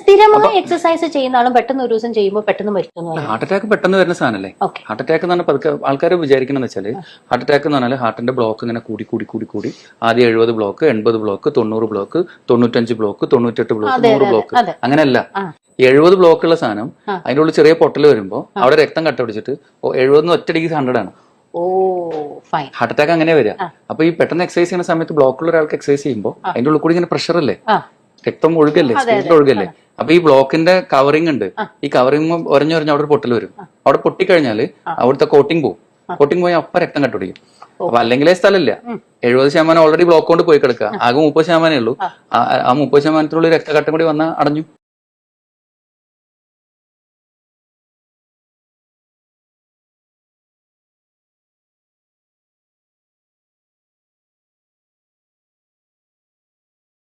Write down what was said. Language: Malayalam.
സ്ഥിരമായി എക്സസൈസ് ചെയ്യുന്ന ആളും പെട്ടെന്ന് ഒരു ദിവസം ചെയ്യുമ്പോൾ പെട്ടെന്ന് മരിക്കുന്നു ഹാർട്ട് അറ്റാക്ക് പെട്ടെന്ന് വരുന്ന സാധനമല്ലേ ഹാർട്ട് അറ്റാക്ക് എന്ന് പറഞ്ഞാൽ പതുക്കെ ആൾക്കാർ വിചാരിക്കണമെന്ന് വെച്ചാൽ ഹാർട്ട് അറ്റാക്ക് എന്ന് പറഞ്ഞാൽ ഹാർട്ടിന്റെ ബ്ലോക്ക് ഇങ്ങനെ കൂടി കൂടി കൂടി കൂടി. ആദ്യം എഴുപത് ബ്ലോക്ക് എൺപത് ബ്ലോക്ക് തൊണ്ണൂറ് ബ്ലോക്ക് തൊണ്ണൂറ്റഞ്ച് ബ്ലോക്ക് തൊണ്ണൂറ്റെട്ട് ബ്ലോക്ക് നൂറ് ബ്ലോക്ക്. അങ്ങനെയല്ല. എഴുപത് ബ്ലോക്ക് ഉള്ള സാധനം അതിന്റെ ഉള്ളിൽ ചെറിയ പൊട്ടൽ വരുമ്പോൾ അവിടെ രക്തം കട്ട പിടിച്ചിട്ട് എഴുപത് ഒറ്റടിക്ക് ഹൺഡ്രഡ് ആണ്. ഹാർട്ട് അറ്റാക്ക് അങ്ങനെ വരിക. അപ്പൊ ഈ പെട്ടെന്ന് എക്സസൈസ് ചെയ്യുന്ന സമയത്ത് ബ്ലോക്കുള്ള ഒരാൾക്ക് എക്സസൈസ് ചെയ്യുമ്പോൾ അതിന്റെ ഉള്ളിൽ കൂടി ഇങ്ങനെ പ്രഷർ അല്ലേ? രക്തം ഒഴുകല്ലേ? സ്പീഡിൽ ഒഴുകല്ലേ? അപ്പൊ ഈ ബ്ലോക്കിന്റെ കവറിംഗ് ഉണ്ട്. ഈ കവറിംഗ് ഒരഞ്ഞൊരഞ്ഞ് അവിടെ ഒരു പൊട്ടൽ വരും. അവിടെ പൊട്ടിക്കഴിഞ്ഞാൽ അവിടുത്തെ കോട്ടിംഗ് പോകും കോട്ടിംഗ് പോയി അപ്പ രക്തം കട്ടുപിടിക്കും. അപ്പൊ അല്ലെങ്കിലേ സ്ഥലമില്ല. എഴുപത് ശതമാനം ഓൾറെഡി ബ്ലോക്ക് കൊണ്ട് പോയി കിടക്കുക. ആകെ മുപ്പത് ശതമാനമേ ഉള്ളൂ. ആ- മുപ്പത് ശതമാനത്തിനുള്ളിൽ രക്തകട്ടം കൂടി വന്നാൽ അടഞ്ഞു.